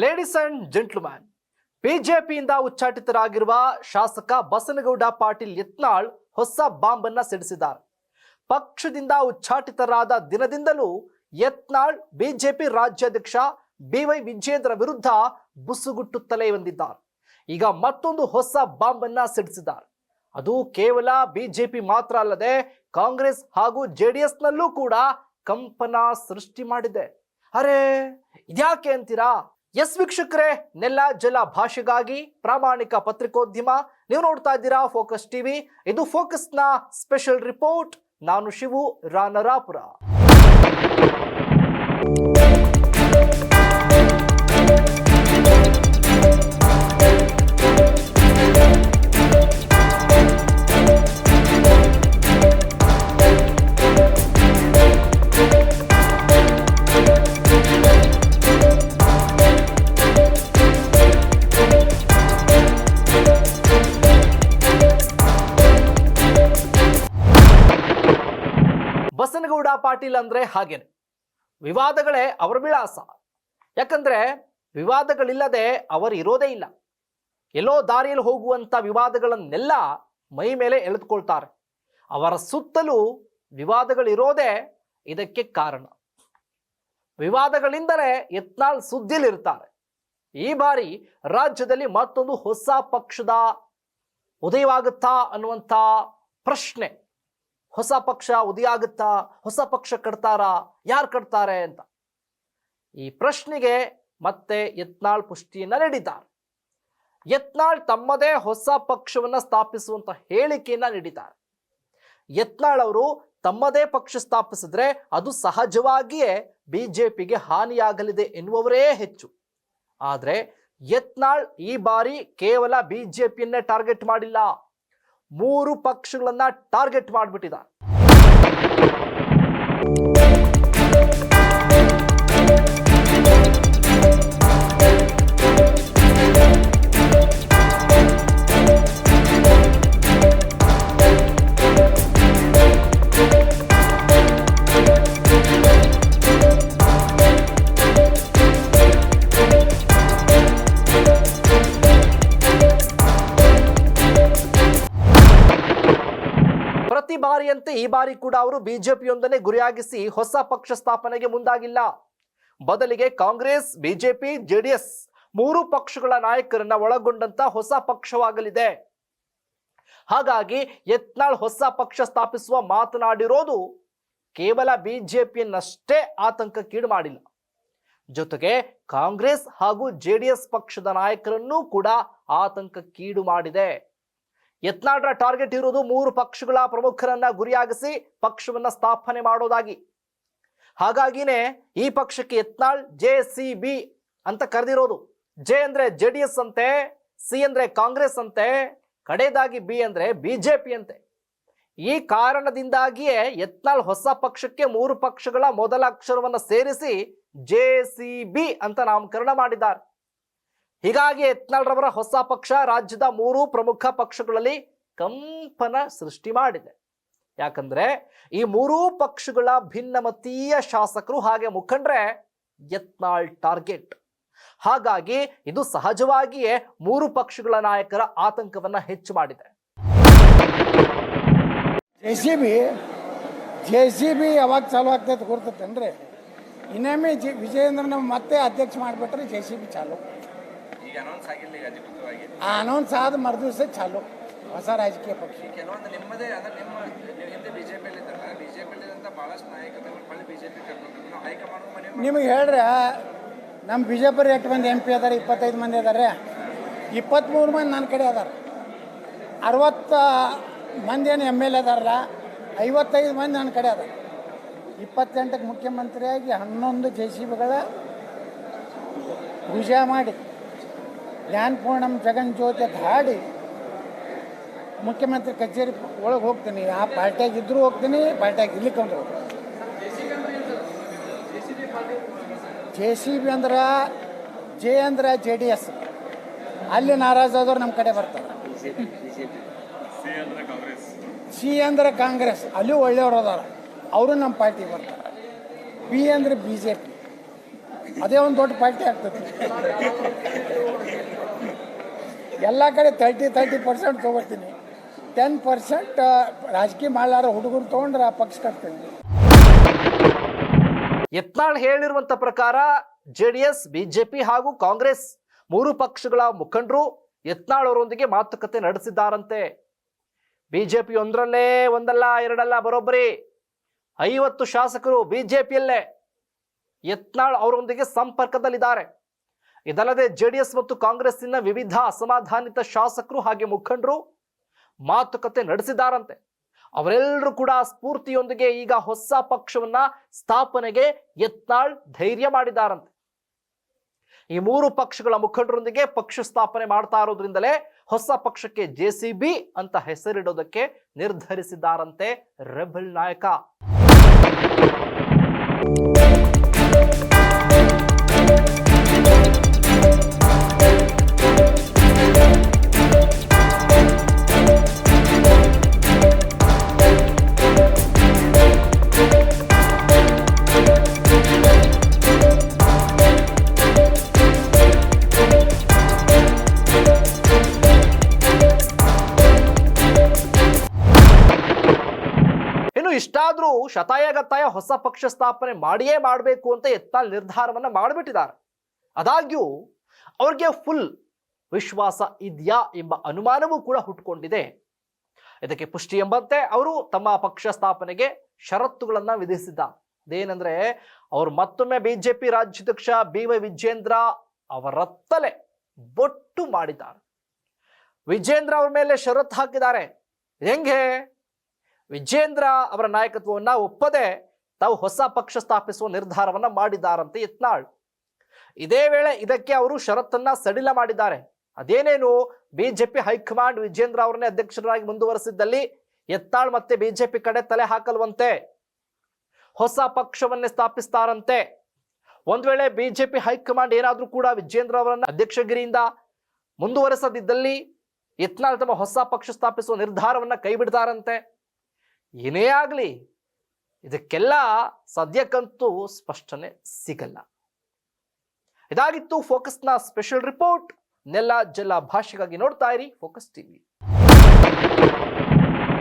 Ladies and gentleman ಬಿಜೆಪಿಯಿಂದ ಉಚ್ಚಾಟಿತರಾಗಿರುವ ಶಾಸಕ ಬಸನಗೌಡ ಪಾಟೀಲ್ ಯತ್ನಾಳ್ ಹೊಸ ಬಾಂಬ್ ಅನ್ನ ಸಿಡಿಸಿದ್ದಾರೆ. ಪಕ್ಷದಿಂದ ಉಚ್ಚಾಟಿತರಾದ ದಿನದಿಂದಲೂ ಯತ್ನಾಳ್ ಬಿಜೆಪಿ ರಾಜ್ಯಾಧ್ಯಕ್ಷ ಬಿವೈ ವಿಜೇಂದ್ರ ವಿರುದ್ಧ ಬುಸುಗುಟ್ಟುತ್ತಲೇ ಬಂದಿದ್ದಾರೆ. ಈಗ ಮತ್ತೊಂದು ಹೊಸ ಬಾಂಬ್ ಅನ್ನ ಸಿಡಿಸಿದ್ದಾರೆ. ಅದು ಕೇವಲ ಬಿಜೆಪಿ ಮಾತ್ರ ಅಲ್ಲದೆ ಕಾಂಗ್ರೆಸ್ ಹಾಗೂ ಜೆಡಿಎಸ್ ನಲ್ಲೂ ಕೂಡ ಕಂಪನ ಸೃಷ್ಟಿ ಮಾಡಿದೆ. ಅರೆ, ಇದ್ಯಾಕೆ ಅಂತೀರಾ? ಎಸ್ ವೀಕ್ಷಕರೇ, ನೆಲ, ಜಲ ಭಾಷೆಗಾಗಿ ಪ್ರಾಮಾಣಿಕ ಪತ್ರಿಕೋದ್ಯಮ. ನೀವು ನೋಡ್ತಾ ಇದ್ದೀರಾ ಫೋಕಸ್ ಟಿವಿ. ಇದು ಫೋಕಸ್ನ ಸ್ಪೆಷಲ್ ರಿಪೋರ್ಟ್. ನಾನು ಶಿವು ರಾನರಾಪುರ. ಬಸನಗೌಡ ಪಾಟೀಲ್ ಅಂದ್ರೆ ಹಾಗೇನೆ. ವಿವಾದಗಳೇ ಅವರ ವಿಳಾಸ. ಯಾಕಂದ್ರೆ ವಿವಾದಗಳಿಲ್ಲದೆ ಅವರು ಇರೋದೇ ಇಲ್ಲ. ಎಲ್ಲೋ ದಾರಿಯಲ್ಲಿ ಹೋಗುವಂತ ವಿವಾದಗಳನ್ನೆಲ್ಲ ಮೈ ಮೇಲೆ ಎಳೆದುಕೊಳ್ತಾರೆ. ಅವರ ಸುತ್ತಲೂ ವಿವಾದಗಳಿರೋದೇ ಇದಕ್ಕೆ ಕಾರಣ. ವಿವಾದಗಳಿಂದಲೇ ಯತ್ನಾಳ್ ಸುದ್ದಿಲಿರ್ತಾರೆ ಈ ಬಾರಿ ರಾಜ್ಯದಲ್ಲಿ ಮತ್ತೊಂದು ಹೊಸ ಪಕ್ಷದ ಉದಯವಾಗುತ್ತಾ ಅನ್ನುವಂಥ ಪ್ರಶ್ನೆ. ಹೊಸ ಪಕ್ಷ ಉದಯ ಆಗುತ್ತಾ ಹೊಸ ಪಕ್ಷ ಕಟ್ತಾರಾ, ಯಾರು ಕಟ್ತಾರೆ ಅಂತ. ಈ ಪ್ರಶ್ನೆಗೆ ಮತ್ತೆ ಯತ್ನಾಳ್ ಪುಷ್ಟಿಯನ್ನ ನೀಡಿದ್ದಾರೆ. ಯತ್ನಾಳ್ ತಮ್ಮದೇ ಹೊಸ ಪಕ್ಷವನ್ನ ಸ್ಥಾಪಿಸುವಂತ ಹೇಳಿಕೆಯನ್ನ ನೀಡಿದ್ದಾರೆ. ಯತ್ನಾಳ್ ಅವರು ತಮ್ಮದೇ ಪಕ್ಷ ಸ್ಥಾಪಿಸಿದ್ರೆ ಅದು ಸಹಜವಾಗಿಯೇ ಬಿಜೆಪಿಗೆ ಹಾನಿಯಾಗಲಿದೆ ಎನ್ನುವವರೇ ಹೆಚ್ಚು. ಆದರೆ ಯತ್ನಾಳ್ ಈ ಬಾರಿ ಕೇವಲ ಬಿಜೆಪಿಯನ್ನೇ ಟಾರ್ಗೆಟ್ ಮಾಡಿಲ್ಲ. ಮೂರು ಪಕ್ಷಗಳನ್ನ ಟಾರ್ಗೆಟ್ ಮಾಡಿಬಿಟ್ಟಿದ್ದಾರೆ ಪ್ರತಿ ಬಾರಿಯಂತೆ ಈ ಬಾರಿ ಕೂಡ ಅವರು ಬಿಜೆಪಿಯೊಂದನ್ನೇ ಗುರಿಯಾಗಿಸಿ ಹೊಸ ಪಕ್ಷ ಸ್ಥಾಪನೆಗೆ ಮುಂದಾಗಿಲ್ಲ. ಬದಲಿಗೆ ಕಾಂಗ್ರೆಸ್, ಬಿಜೆಪಿ, ಜೆಡಿಎಸ್ ಮೂರು ಪಕ್ಷಗಳ ನಾಯಕರನ್ನ ಒಳಗೊಂಡಂತ ಹೊಸ ಪಕ್ಷವಾಗಲಿದೆ. ಹಾಗಾಗಿ ಯತ್ನಾಳ್ ಹೊಸ ಪಕ್ಷ ಸ್ಥಾಪಿಸುವ ಮಾತನಾಡಿರೋದು ಕೇವಲ ಬಿಜೆಪಿಯನ್ನಷ್ಟೇ ಆತಂಕಕ್ಕೀಡು ಮಾಡಿಲ್ಲ. ಜೊತೆಗೆ ಕಾಂಗ್ರೆಸ್ ಹಾಗೂ ಜೆಡಿಎಸ್ ಪಕ್ಷದ ನಾಯಕರನ್ನೂ ಕೂಡ ಆತಂಕಕ್ಕೀಡು ಮಾಡಿದೆ. ಯತ್ನಾಳ್ರ ಟಾರ್ಗೆಟ್ ಇರುವುದು ಮೂರು ಪಕ್ಷಗಳ ಪ್ರಮುಖರನ್ನ ಗುರಿಯಾಗಿಸಿ ಪಕ್ಷವನ್ನ ಸ್ಥಾಪನೆ ಮಾಡೋದಾಗಿ. ಹಾಗಾಗಿನೇ ಈ ಪಕ್ಷಕ್ಕೆ ಯತ್ನಾಳ್, ಜೆ ಸಿ ಬಿ ಅಂತ ಕರೆದಿರೋದು. ಜೆ ಅಂದ್ರೆ ಜೆ ಡಿ ಎಸ್ ಅಂತೆ, ಸಿ ಅಂದ್ರೆ ಕಾಂಗ್ರೆಸ್ ಅಂತೆ ಕಡೆಯದಾಗಿ ಬಿ ಅಂದ್ರೆ ಬಿಜೆಪಿ ಅಂತೆ. ಈ ಕಾರಣದಿಂದಾಗಿಯೇ ಯತ್ನಾಳ್ ಹೊಸ ಪಕ್ಷಕ್ಕೆ ಮೂರು ಪಕ್ಷಗಳ ಮೊದಲ ಅಕ್ಷರವನ್ನ ಸೇರಿಸಿ ಜೆ ಸಿ ಬಿ ಅಂತ ನಾಮಕರಣ ಮಾಡಿದ್ದಾರೆ. ಹೀಗಾಗಿ ಯತ್ನಾಳ್ರವರ ಹೊಸ ಪಕ್ಷ ರಾಜ್ಯದ ಮೂರು ಪ್ರಮುಖ ಪಕ್ಷಗಳಲ್ಲಿ ಕಂಪನ ಸೃಷ್ಟಿ ಮಾಡಿದೆ. ಯಾಕಂದ್ರೆ ಈ ಮೂರೂ ಪಕ್ಷಗಳ ಭಿನ್ನಮತೀಯ ಶಾಸಕರು ಹಾಗೆ ಮುಖಂಡ್ರೆ ಯತ್ನಾಳ್ ಟಾರ್ಗೆಟ್. ಹಾಗಾಗಿ ಇದು ಸಹಜವಾಗಿಯೇ ಮೂರು ಪಕ್ಷಗಳ ನಾಯಕರ ಆತಂಕವನ್ನ ಹೆಚ್ಚು ಮಾಡಿದೆ. ಜೆ ಸಿ ಬಿ ಯಾವಾಗ ಚಾಲು ಆಗ್ತೈತೆ ಗುರ್ತೈತೇನ್ರಿ ಇನ್ನೊಮ್ಮೆ ಜಿ ವಿಜಯೇಂದ್ರನ ಮತ್ತೆ ಅಧ್ಯಕ್ಷ ಮಾಡಿಬಿಟ್ರೆ ಜೆ ಸಿ ಬಿ ಚಾಲು. ಅನೌನ್ಸ್ ಆದ ಮರು ದಿವಸ ಮರುದಿವಸ ಚಾಲು. ಹೊಸ ರಾಜಕೀಯ ಪಕ್ಷ. ನಿಮಗೆ ಹೇಳ್ರಿ ನಮ್ಮ ಬಿಜೆಪಿ ಎಷ್ಟು ಮಂದಿ ಎಂ ಪಿ ಅದಾರೆ ಇಪ್ಪತ್ತೈದು ಮಂದಿ ಅದಾರೆ. ಇಪ್ಪತ್ತ್ಮೂರು ಮಂದಿ ನನ್ನ ಕಡೆ ಅದಾರ. ಅರವತ್ತ ಮಂದಿ ಏನು ಎಂ ಎಲ್ ಎ ಅದಾರಲ್ಲ ಐವತ್ತೈದು ಮಂದಿ ನನ್ನ ಕಡೆ ಅದ ಇಪ್ಪತ್ತೆಂಟಕ್ಕೆ ಮುಖ್ಯಮಂತ್ರಿಯಾಗಿ ಹನ್ನೊಂದು ಜೆ ಸಿ ಬಿಗಳ ವಿಜಯ ಮಾಡಿ. ಜ್ಞಾನಪೂರ್ಣಂ ಜಗನ್ ಜ್ಯೋತಿ ಅಂತ ಮುಖ್ಯಮಂತ್ರಿ ಕಚೇರಿ ಒಳಗೆ ಹೋಗ್ತೀನಿ. ಆ ಪಾರ್ಟಿಯಾಗಿ ಇದ್ರೂ ಹೋಗ್ತೀನಿ, ಪಾರ್ಟಿಯಾಗಿ ಇಲ್ಲಿ ಹೋಗ್ತೀನಿ. ಜೆ ಸಿ ಬಿ ಅಂದ್ರೆ, ಜೆ ಅಂದ್ರೆ ಜೆ ಡಿ ಎಸ್. ಅಲ್ಲಿ ನಾರಾಜಾದವ್ರು ನಮ್ಮ ಕಡೆ ಬರ್ತಾರೆ. ಸಿ ಅಂದ್ರೆ ಕಾಂಗ್ರೆಸ್. ಅಲ್ಲಿ ಒಳ್ಳೆಯವರು ಅದಾರ. ಅವರು ನಮ್ಮ ಪಾರ್ಟಿ ಬರ್ತಾರೆ. ಬಿ ಅಂದ್ರೆ ಬಿ ಜೆ ಪಿ. ಅದೇ ಒಂದು ದೊಡ್ಡ ಪಾರ್ಟಿ ಆಗ್ತದೆ. ಎಲ್ಲ ಕಡೆ ತರ್ಟಿ ತರ್ಟಿ ಪರ್ಸೆಂಟ್ ತೊಗೊಳ್ತೀನಿ ಟೆನ್ ಪರ್ಸೆಂಟ್ ರಾಜಕೀಯ ಮಾಡಲಾರ ಹುಡುಗರು ತೊಗೊಂಡ್ರೆ ಪಕ್ಷ ಕಟ್ತೀನಿ ಯತ್ನಾಳ್ ಹೇಳಿರುವಂತ ಪ್ರಕಾರ ಜೆಡಿಎಸ್, ಬಿಜೆಪಿ ಹಾಗೂ ಕಾಂಗ್ರೆಸ್ ಮೂರು ಪಕ್ಷಗಳ ಮುಖಂಡರು ಯತ್ನಾಳ್ ಅವರೊಂದಿಗೆ ಮಾತುಕತೆ ನಡೆಸಿದ್ದಾರಂತೆ. ಬಿಜೆಪಿ ಒಂದರಲ್ಲೇ ಒಂದಲ್ಲ, ಎರಡಲ್ಲ, ಬರೋಬ್ಬರಿ. ಐವತ್ತು ಶಾಸಕರು ಬಿಜೆಪಿಯಲ್ಲೇ. ಯತ್ನಾಳ್ ಅವರೊಂದಿಗೆ ಸಂಪರ್ಕದಲ್ಲಿದ್ದಾರೆ. ಇದಲ್ಲದೆ ಜೆಡಿಎಸ್ ಮತ್ತು ಕಾಂಗ್ರೆಸ್ಸಿನ ವಿವಿಧ ಅಸಮಾಧಾನಿತ ಶಾಸಕರು ಹಾಗೆ ಮುಖಂಡರು ಮಾತುಕತೆ ನಡೆಸಿದಾರಂತೆ. ಅವರೆಲ್ಲರೂ ಕೂಡ ಸ್ಫೂರ್ತಿಯೊಂದಿಗೆ ಈಗ ಹೊಸ ಪಕ್ಷವನ್ನ ಸ್ಥಾಪನೆಗೆ ಯತ್ನಾಳ್ ಧೈರ್ಯ ಮಾಡಿದಾರಂತೆ. ಈ ಮೂರು ಪಕ್ಷಗಳ ಮುಖಂಡರೊಂದಿಗೆ ಪಕ್ಷ ಸ್ಥಾಪನೆ ಮಾಡ್ತಾ ಇರೋದ್ರಿಂದಲೇ ಹೊಸ ಪಕ್ಷಕ್ಕೆ ಜೆ ಅಂತ ಹೆಸರಿಡೋದಕ್ಕೆ ನಿರ್ಧರಿಸಿದ್ದಾರಂತೆ ರೆಬಲ್ ನಾಯಕ. ಶತಾಯಗತಾಯ ಹೊಸ ಪಕ್ಷ ಸ್ಥಾಪನೆ ಮಾಡಿಯೇ ಮಾಡಬೇಕು ಅಂತ ಎತ್ತ ನಿರ್ಧಾರವನ್ನ ಮಾಡಿಬಿಟ್ಟಿದ್ದಾರೆ. ಆದಾಗ್ಯೂ ಅವ್ರಿಗೆ ಫುಲ್ ವಿಶ್ವಾಸ ಇದೆಯಾ ಎಂಬ ಅನುಮಾನವೂ ಕೂಡ ಹುಟ್ಕೊಂಡಿದೆ. ಇದಕ್ಕೆ ಪುಷ್ಟಿ ಎಂಬಂತೆ ಅವರು ತಮ್ಮ ಪಕ್ಷ ಸ್ಥಾಪನೆಗೆ ಷರತ್ತುಗಳನ್ನು ವಿಧಿಸಿದ್ದಾರೆ. ಅದೇನೆಂದ್ರೆ ಅವರು ಮತ್ತೊಮ್ಮೆ ಬಿಜೆಪಿ ರಾಜ್ಯಾಧ್ಯಕ್ಷ ಬಿ ವೈ ವಿಜೇಂದ್ರ ಅವರತ್ತಲೇ ಬೊಟ್ಟು ಮಾಡಿದ್ದಾರೆ. ವಿಜೇಂದ್ರ ಅವ್ರ ಮೇಲೆ ಷರತ್ತು ಹಾಕಿದ್ದಾರೆ. ಹೆಂಗೆ? ವಿಜೇಂದ್ರ ಅವರ ನಾಯಕತ್ವವನ್ನ ಒಪ್ಪದೆ ತಾವು ಹೊಸ ಪಕ್ಷ ಸ್ಥಾಪಿಸುವ ನಿರ್ಧಾರವನ್ನ ಮಾಡಿದ್ದಾರಂತೆ ಯತ್ನಾಳ್. ಇದೇ ವೇಳೆ ಇದಕ್ಕೆ ಅವರು ಷರತ್ತನ್ನ ಸಡಿಲ ಮಾಡಿದ್ದಾರೆ. ಅದೇನೇನು ಬಿಜೆಪಿ ಹೈಕಮಾಂಡ್ ವಿಜೇಂದ್ರ ಅವರನ್ನೇ ಅಧ್ಯಕ್ಷರಾಗಿ ಮುಂದುವರೆಸಿದ್ದಲ್ಲಿ ಯತ್ನಾಳ್ ಮತ್ತೆ ಬಿಜೆಪಿ ಕಡೆ ತಲೆ ಹಾಕಲ್ವಂತೆ. ಹೊಸ ಪಕ್ಷವನ್ನೇ ಸ್ಥಾಪಿಸ್ತಾರಂತೆ. ಒಂದ್ ವೇಳೆ ಬಿಜೆಪಿ ಹೈಕಮಾಂಡ್ ಏನಾದ್ರೂ ಕೂಡ ವಿಜೇಂದ್ರ ಅವರನ್ನ ಅಧ್ಯಕ್ಷಗಿರಿಯಿಂದ ಮುಂದುವರೆಸದಿದ್ದಲ್ಲಿ ಯತ್ನಾಳ್ ತಮ್ಮ ಹೊಸ ಪಕ್ಷ ಸ್ಥಾಪಿಸುವ ನಿರ್ಧಾರವನ್ನ ಕೈ ಬಿಡ್ತಾರಂತೆ ಏನೇ ಆಗಲಿ, ಇದಕ್ಕೆಲ್ಲ ಸದ್ಯಕ್ಕಂತೂ ಸ್ಪಷ್ಟನೆ ಸಿಗಲ್ಲ. ಇದಾಗಿತ್ತು ಫೋಕಸ್ನ ಸ್ಪೆಷಲ್ ರಿಪೋರ್ಟ್. ನೆಲ, ಜಲ ಭಾಷೆಗಾಗಿ ನೋಡ್ತಾ ಇರಿ ಫೋಕಸ್ ಟಿವಿ.